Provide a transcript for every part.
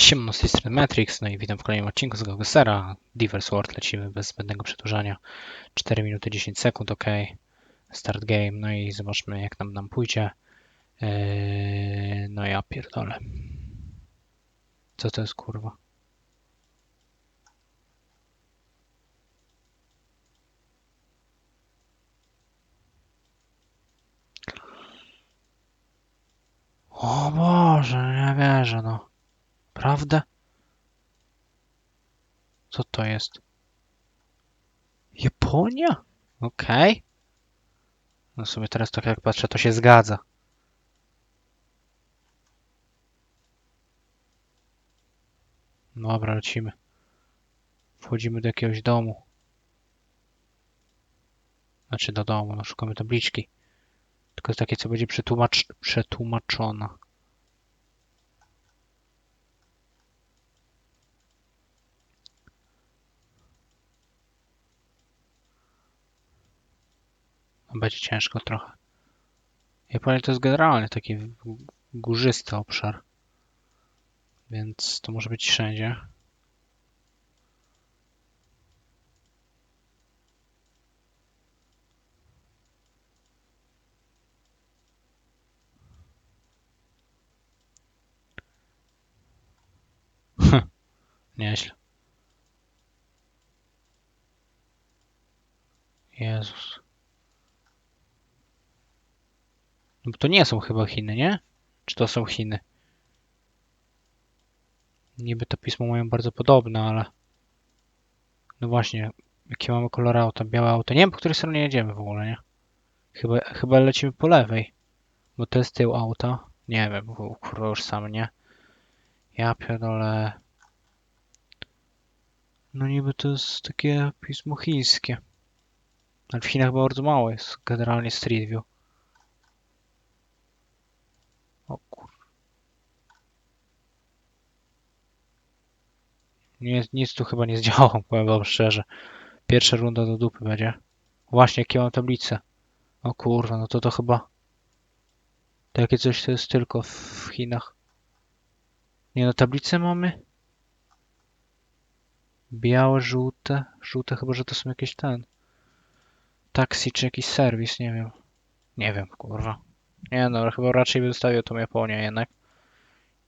Siemno, z tej strony Matrix, no i witam w kolejnym odcinku z Gogosera. Diverse World, lecimy bez zbędnego przedłużania. 4 minuty 10 sekund, ok. Start game, no i zobaczmy jak nam nam pójdzie. Eee, no ja pierdolę. Co to jest kurwa? O Boże, nie wierzę, no. Prawda? Co to jest? Japonia? Okej. No sobie teraz tak jak patrzę, to się zgadza. Dobra, lecimy. Wchodzimy do jakiegoś domu. Znaczy do domu, no szukamy tabliczki. Tylko takie, co będzie przetłumacz przetłumaczona. Będzie ciężko trochę. Japonia to jest generalnie taki górzysty obszar. Więc to może być wszędzie. Nieźle. Jezus. No bo to nie są chyba Chiny, nie? Czy to są Chiny? Niby to pismo mają bardzo podobne, ale... No właśnie, jakie mamy kolory auta? Białe auto. Nie wiem, po której stronie jedziemy w ogóle, nie? Chyba, chyba lecimy po lewej. Bo to jest tył auta. Nie wiem, bo kurwa już sam, nie? Ja pierdolę... No niby to jest takie pismo chińskie. Ale w Chinach bardzo mało jest generalnie Street View. Nie, nic tu chyba nie zdziałało, powiem wam szczerze. Pierwsza runda do dupy będzie. Właśnie, jakie mam tablice. O kurwa, no to to chyba... Takie coś to jest tylko w Chinach. Nie no, tablice mamy? Białe, żółte. Żółte chyba, że to są jakieś ten. Taksi czy jakiś serwis, nie wiem. Nie wiem, kurwa. Nie no, chyba raczej bym zostawił tą Japonię jednak.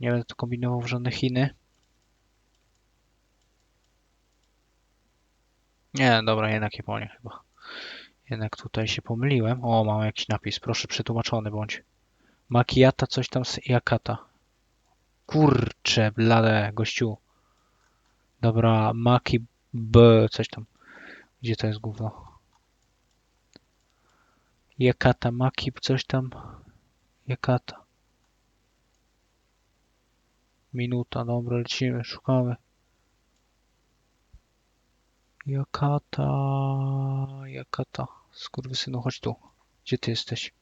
Nie będę tu kombinował w żadne Chiny. Nie, dobra, jednak Japonia chyba. Jednak tutaj się pomyliłem. O, mam jakiś napis. Proszę przetłumaczony bądź. Makiata coś tam z Jakata. Kurcze, blade, gościu. Dobra, Maki B, coś tam. Gdzie to jest gówno? Jakata, Maki, coś tam. Jakata. Minuta, dobra, lecimy, szukamy. Jakata, Jakata. Skurwysynu, chodź tu. Gdzie ty jesteś?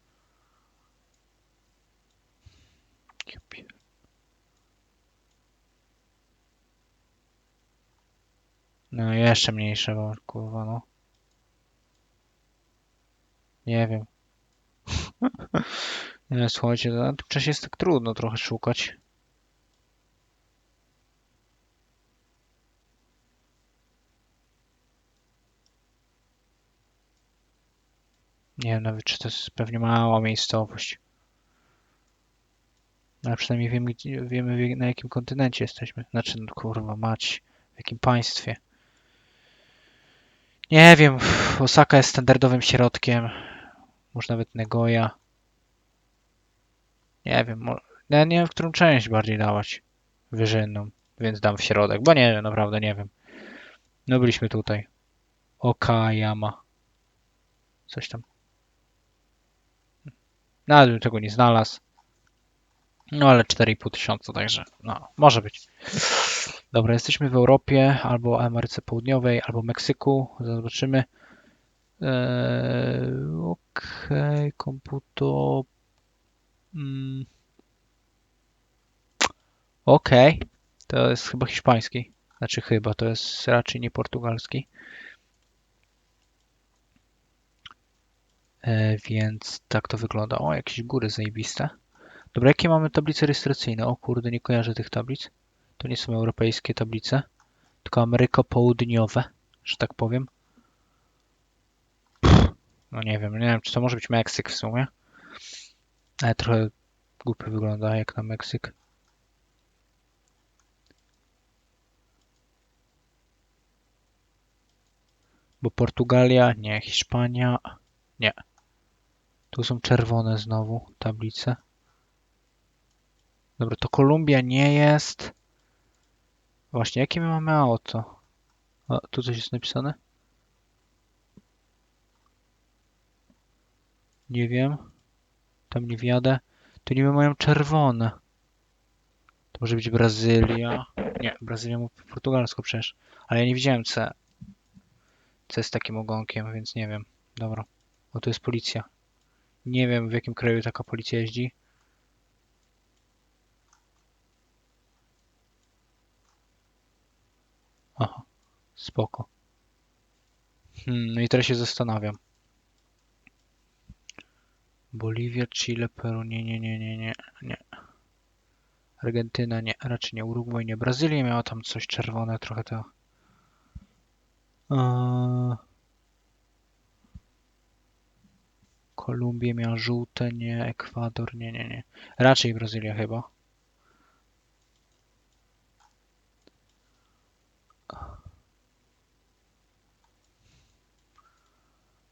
No jeszcze mniejsze, bo kurwa no. Nie wiem. Nie, słuchajcie, na tym czasie jest tak trudno trochę szukać. Nie wiem nawet, czy to jest pewnie mała miejscowość. Ale przynajmniej wiemy, wiemy na jakim kontynencie jesteśmy. Znaczy, no kurwa mać, w jakim państwie. Nie wiem, Osaka jest standardowym środkiem. Może nawet Nagoya. Nie wiem, ja nie wiem, w którą część bardziej dawać. Wyżynną, więc dam w środek, bo nie wiem, naprawdę nie wiem. No byliśmy tutaj. Okayama. Coś tam. Nawet bym tego nie znalazł. No ale 4,5 tysiąca, także no, może być. Dobra, jesteśmy w Europie, albo Ameryce Południowej, albo Meksyku. Zobaczymy. Eee, Okej, komputer. Mm. Okej, to jest chyba hiszpański. Znaczy chyba, to jest raczej nie portugalski. Więc tak to wygląda. O, jakieś góry zajebiste. Dobra, jakie mamy tablice rejestracyjne? O kurde, nie kojarzę tych tablic. To nie są europejskie tablice, tylko Ameryka Południowe, że tak powiem. Pff, No nie wiem, nie wiem, czy to może być Meksyk w sumie. Ale trochę głupio wygląda jak na Meksyk. Bo Portugalia, nie, Hiszpania, nie. Tu są czerwone znowu tablice. Dobra, to Kolumbia nie jest. Właśnie, jakie my mamy auto? O, tu coś jest napisane? Nie wiem. Tam nie wjadę. Tu niby mają czerwone. To może być Brazylia. Nie, Brazylia mówi po portugalsku przecież. Ale ja nie widziałem C. C z takim ogonkiem, więc nie wiem. Dobra. O, tu jest policja. Nie wiem w jakim kraju taka policja jeździ. Aha, spoko. Hmm, no i teraz się zastanawiam. Boliwia, Chile, Peru, nie, nie, nie, nie, nie, nie. Argentyna, nie, raczej nie, Urugwaj, nie. Brazylia miała tam coś czerwone, trochę to. Eee... Kolumbia miała żółte, nie, Ekwador, nie, nie, nie. Raczej Brazylia chyba.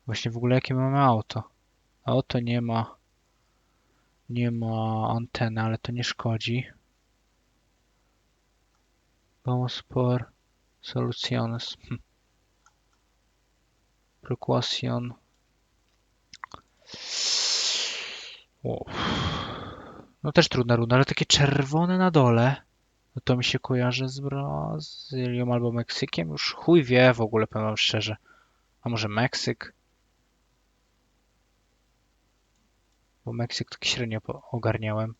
Właśnie w ogóle jakie mamy auto? Auto nie ma nie ma anteny, ale to nie szkodzi. Vamos por soluciones. Hm. No też trudna runda, ale takie czerwone na dole. No to mi się kojarzy z Brazylią albo Meksykiem. Już chuj wie w ogóle, powiem wam szczerze. A może Meksyk? Bo Meksyk tak średnio ogarniałem.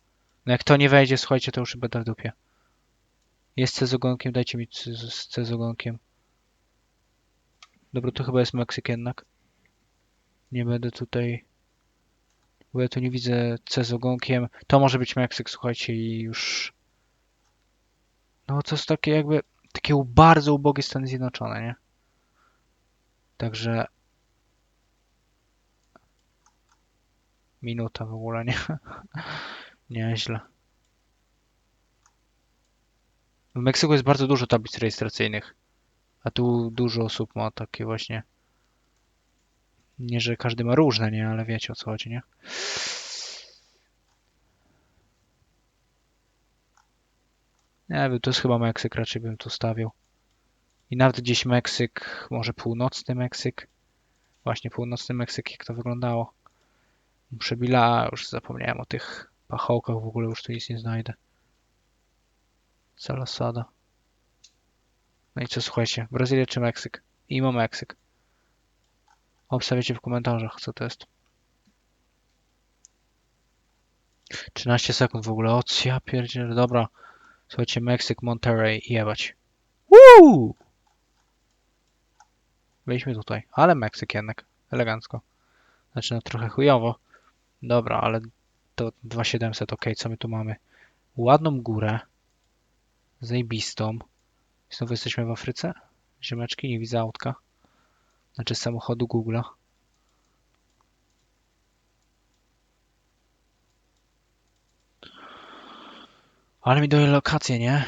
No jak to nie wejdzie, słuchajcie, to już będę w dupie. Jest C z ogonkiem, dajcie mi C z ogonkiem. Dobra, to chyba jest Meksyk jednak. Nie będę tutaj... Bo ja tu nie widzę C z ogonkiem. To może być Meksyk, słuchajcie, i już... No to jest takie jakby... Takie bardzo ubogie Stany Zjednoczone, nie? Także... Minuta w ogóle, nie? Nieźle. W Meksyku jest bardzo dużo tablic rejestracyjnych, a tu dużo osób ma takie właśnie. Nie, że każdy ma różne, nie, ale wiecie o co chodzi, nie? Nie wiem, to jest chyba Meksyk, raczej bym tu stawiał. I nawet gdzieś Meksyk, może północny Meksyk. Właśnie północny Meksyk, jak to wyglądało. Przebila, już zapomniałem o tych pachołkach, w ogóle już tu nic nie znajdę. Salasada. No i co, słuchajcie, Brazylia czy Meksyk? Imo Meksyk. Obstawiacie w komentarzach, co to jest. 13 sekund w ogóle, o ja pierdzielę, dobra. Słuchajcie, Meksyk, Monterey, jebać. Woo! Byliśmy tutaj, ale Meksyk jednak, elegancko. Znaczy, no trochę chujowo. Dobra, ale to 2700, ok, co my tu mamy? Ładną górę. Zajebistą. Znowu jesteśmy w Afryce? Ziemeczki, nie widzę autka. Znaczy samochodu Google'a. Ale mi daje lokację, nie?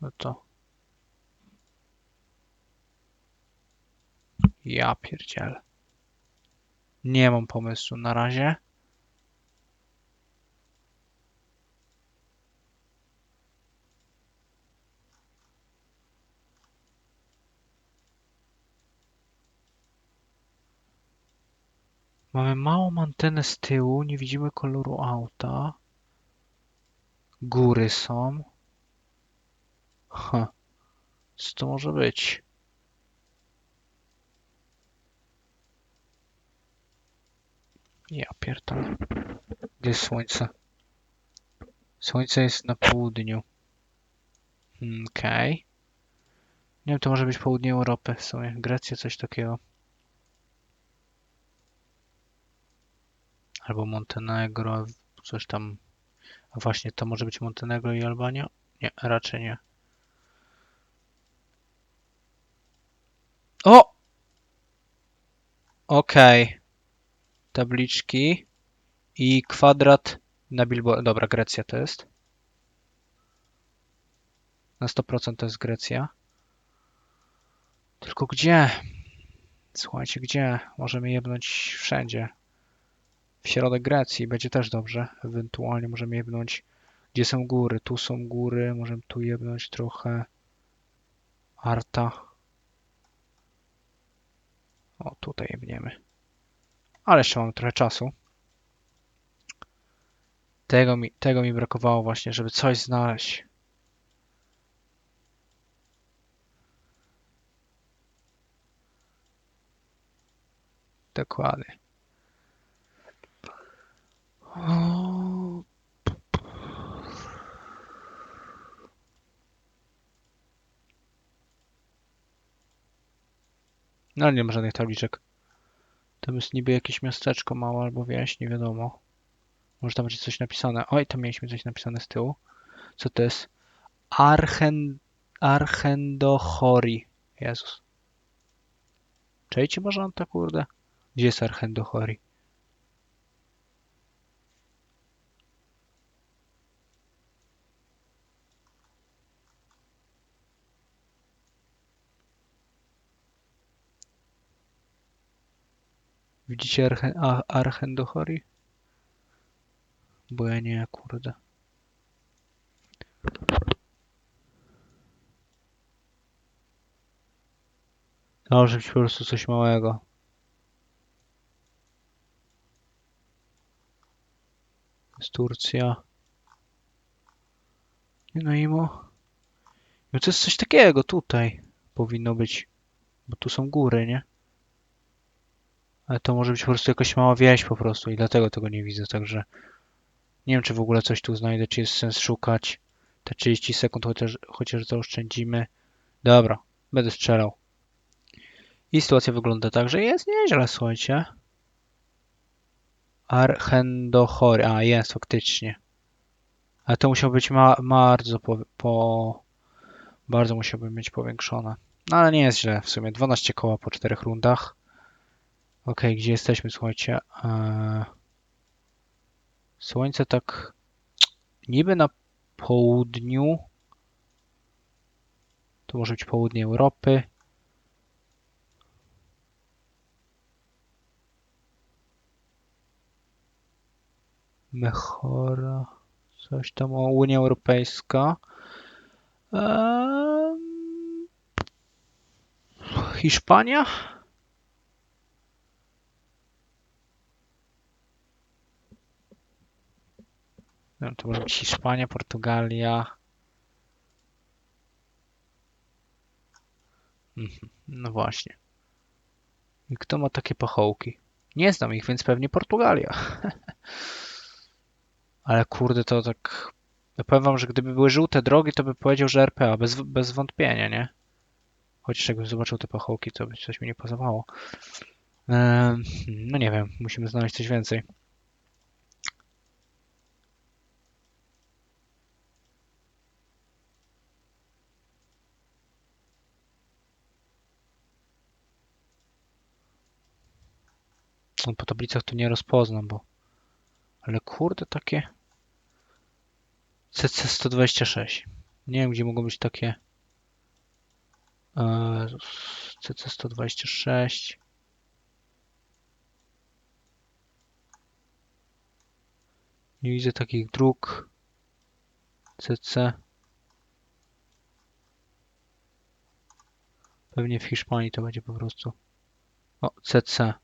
No to... Ja pierdzielę. Nie mam pomysłu na razie. Mamy małą antenę z tyłu, nie widzimy koloru auta. Góry są. Ha. Co to może być? Ja pierdolę. Gdzie jest słońce? Słońce jest na południu. Hmm, Okej. Nie wiem, to może być południe Europy w sumie. Grecja, coś takiego. Albo Montenegro, coś tam. A właśnie, to może być Montenegro i Albania? Nie, raczej nie. O! Okej. Tabliczki i kwadrat na billboard. Dobra, Grecja to jest. Na 100% to jest Grecja. Tylko gdzie? Słuchajcie, gdzie? Możemy jebnąć wszędzie. W środek Grecji będzie też dobrze. Ewentualnie możemy jebnąć, gdzie są góry. Tu są góry, możemy tu jebnąć trochę. Arta. O, tutaj jebniemy. Ale jeszcze mamy trochę czasu. Tego mi, tego mi brakowało właśnie, żeby coś znaleźć. Dokładnie. No nie ma żadnych tabliczek. To jest niby jakieś miasteczko małe albo wieś, nie wiadomo. Może tam będzie coś napisane. Oj, tam mieliśmy coś napisane z tyłu. Co to jest? Archen... Archendochori. Jezus. Czejcie może on tak kurde? Gdzie jest Archendochori? Widzicie Archen, a, Archendochori? Bo ja nie, kurde. Może być po prostu coś małego. Jest Turcja. Nie no imo. No to jest coś takiego tutaj powinno być. Bo tu są góry, nie? Ale to może być po prostu jakaś mała wieś po prostu i dlatego tego nie widzę, także nie wiem, czy w ogóle coś tu znajdę, czy jest sens szukać. Te 30 sekund chociaż, chociaż zaoszczędzimy. Dobra, będę strzelał. I sytuacja wygląda tak, że jest nieźle, słuchajcie. Archendochory. A, jest faktycznie. Ale to musiał być ma bardzo po, po... Bardzo musiałbym mieć powiększone. No ale nie jest źle w sumie. 12 koła po 4 rundach. Ok, gdzie jesteśmy, słuchajcie? Eee... Słońce tak niby na południu. To może być południe Europy. Mechora. Coś tam o Unia Europejska. Hiszpania? No, to może być Hiszpania, Portugalia. Mhm, No właśnie. I kto ma takie pachołki? Nie znam ich, więc pewnie Portugalia. Ale kurde, to tak... Ja powiem wam, że gdyby były żółte drogi, to by powiedział, że RPA, bez, bez wątpienia, nie? Chociaż jakbym zobaczył te pachołki, to by coś mi nie pasowało. Ehm, no nie wiem, musimy znaleźć coś więcej. No, po tablicach to nie rozpoznam, bo... Ale kurde, takie... CC126. Nie wiem, gdzie mogą być takie... Eee, CC126. Nie widzę takich dróg. CC. Pewnie w Hiszpanii to będzie po prostu. O, CC.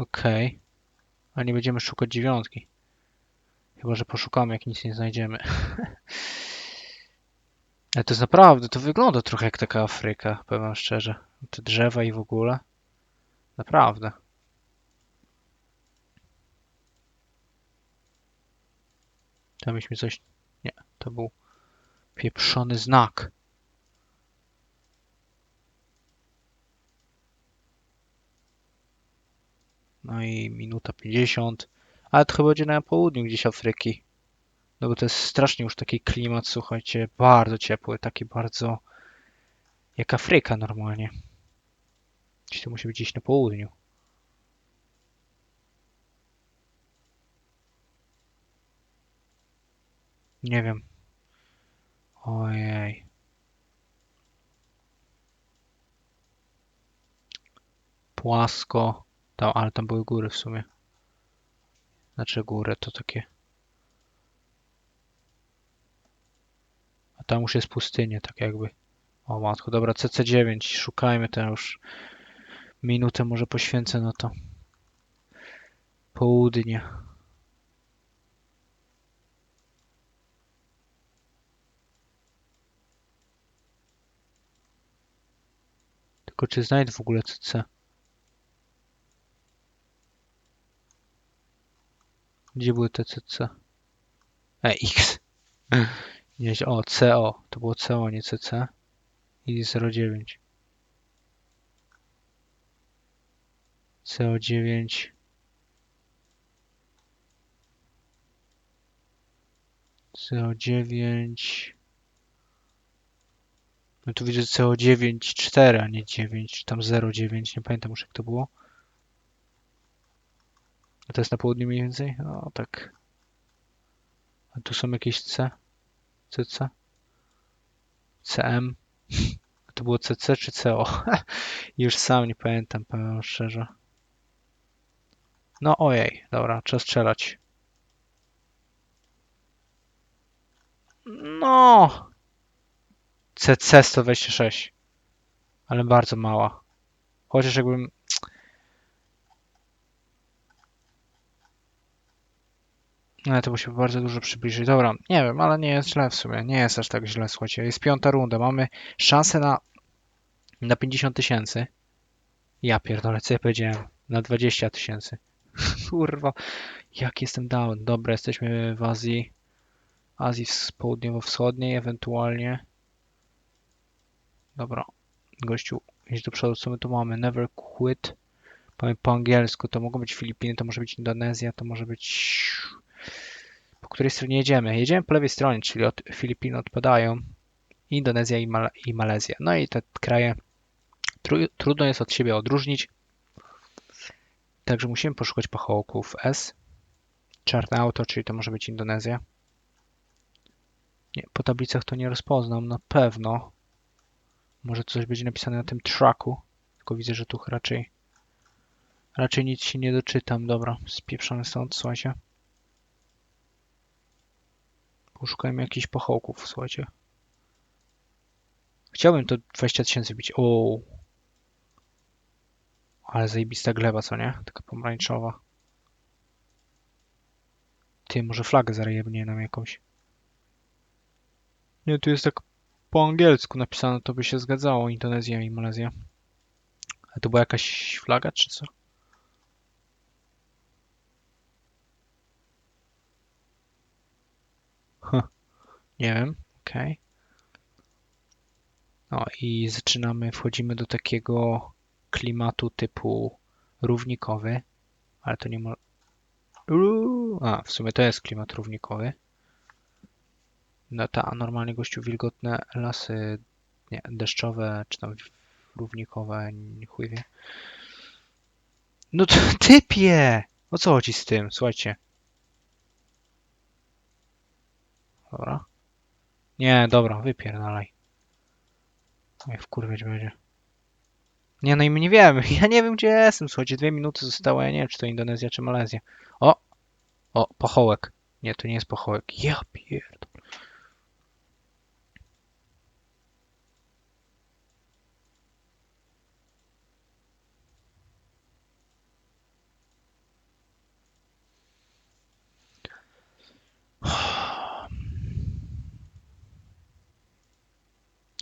Okej. Okay. A nie będziemy szukać dziewiątki. Chyba, że poszukamy, jak nic nie znajdziemy. Ale to jest naprawdę, to wygląda trochę jak taka Afryka, powiem szczerze. Te drzewa i w ogóle. Naprawdę. Tam mieliśmy coś... Nie, to był pieprzony znak. No i minuta 50. Ale to chyba będzie na południu gdzieś Afryki. No bo to jest strasznie już taki klimat, słuchajcie, bardzo ciepły, taki bardzo jak Afryka normalnie. Gdzieś to musi być gdzieś na południu. Nie wiem. Ojej. Płasko. Tam, ale tam były góry w sumie. Znaczy góry to takie. A tam już jest pustynia, tak jakby. O matko, dobra, CC9, szukajmy to już. Minutę może poświęcę na to. Południe. Tylko czy znajdę w ogóle CC? Gdzie były te CC? E, X. Nie, o, CO. To było CO, nie CC. I 09. CO9. CO9. No tu widzę CO9 4, a nie 9, czy tam 09, nie pamiętam już jak to było. A to jest na południu mniej więcej? O, tak. A tu są jakieś C? CC? CM? To było CC czy CO? Już sam nie pamiętam, powiem szczerze. No ojej, dobra, trzeba strzelać. No! CC 126. Ale bardzo mała. Chociaż jakbym... No to musi bardzo dużo przybliżyć. Dobra, nie wiem, ale nie jest źle w sumie. Nie jest aż tak źle, słuchajcie. Jest piąta runda. Mamy szansę na, na 50 tysięcy. Ja pierdolę, co ja powiedziałem? Na 20 tysięcy. Kurwa, jak jestem down. Dobra, jesteśmy w Azji. Azji południowo-wschodniej ewentualnie. Dobra, gościu, idź do przodu, co my tu mamy? Never quit. Powiem po angielsku, to mogą być Filipiny, to może być Indonezja, to może być... Której stronie jedziemy? Jedziemy po lewej stronie, czyli od Filipin odpadają. Indonezja i, Mal i Malezja. No i te kraje tru trudno jest od siebie odróżnić. Także musimy poszukać pachołków S. Czarne auto, czyli to może być Indonezja. Nie, po tablicach to nie rozpoznam, na pewno. Może coś będzie napisane na tym trucku. Tylko widzę, że tu raczej raczej nic się nie doczytam. Dobra, spieprzamy stąd, słuchajcie. Poszukajmy jakichś pochołków, słuchajcie. Chciałbym to 20 tysięcy bić. O, Ale zajebista gleba, co nie? Taka pomarańczowa. Ty, może flagę zarejebnie nam jakąś. Nie, tu jest tak po angielsku napisane, to by się zgadzało. Indonezja i Malezja. A to była jakaś flaga, czy co? Nie wiem, okej. Okay. No i zaczynamy, wchodzimy do takiego klimatu typu równikowy, ale to nie ma... A, w sumie to jest klimat równikowy. No ta, normalnie gościu wilgotne lasy, nie, deszczowe, czy tam równikowe, chuj wie. No to typie! O co chodzi z tym? Słuchajcie. Dobra. Nie, dobra, wypierdalaj. Mnie wkurwiać będzie. Nie, no i my nie wiemy. Ja nie wiem, gdzie jestem. Słuchajcie, dwie minuty zostało. Ja nie wiem, czy to Indonezja, czy Malezja. O! O, pochołek. Nie, to nie jest pochołek. Ja pierdolę.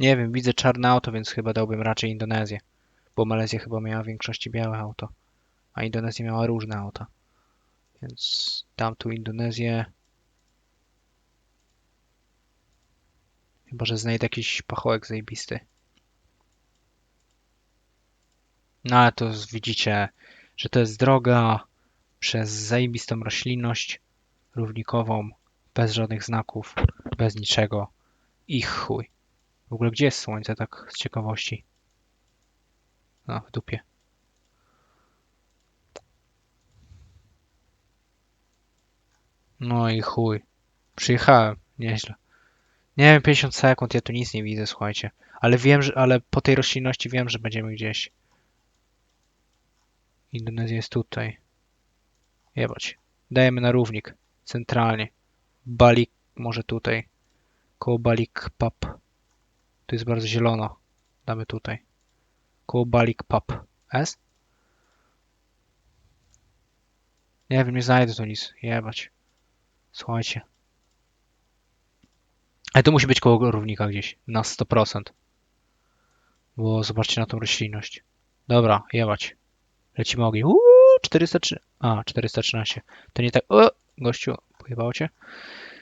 Nie wiem, widzę czarne auto, więc chyba dałbym raczej Indonezję. Bo Malezja chyba miała w większości białe auto, a Indonezja miała różne auta. Więc dam tu Indonezję. Chyba, że znajdę jakiś pachołek zajebisty. No ale to widzicie, że to jest droga przez zajebistą roślinność równikową, bez żadnych znaków, bez niczego. I chuj. W ogóle gdzie jest słońce, tak z ciekawości? No, w dupie. No i chuj. Przyjechałem, nieźle. Nie wiem, 50 sekund, ja tu nic nie widzę, słuchajcie. Ale wiem, że, ale po tej roślinności wiem, że będziemy gdzieś. Indonezja jest tutaj. Jebać. Dajemy na równik. Centralnie. Balik może tutaj. Koło Balik Pub. Tu jest bardzo zielono. Damy tutaj. Koło Balik Pub. S? Nie wiem, nie znajdę tu nic. Jebać. Słuchajcie. Ale to musi być koło równika gdzieś. Na 100%. Bo zobaczcie na tą roślinność. Dobra, jebać. Lecimy ogień. Uuu, 403. A, 413. To nie tak. O, gościu, pojebało cię.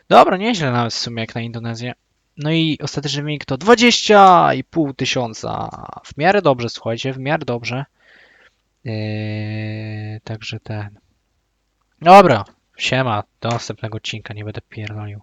Dobra, nieźle nawet w sumie jak na Indonezję. No i ostateczny wynik to 20,5 tysiąca. W miarę dobrze, słuchajcie, w miarę dobrze. Eee, także ten. Dobra, siema, do następnego odcinka, nie będę pierdolił.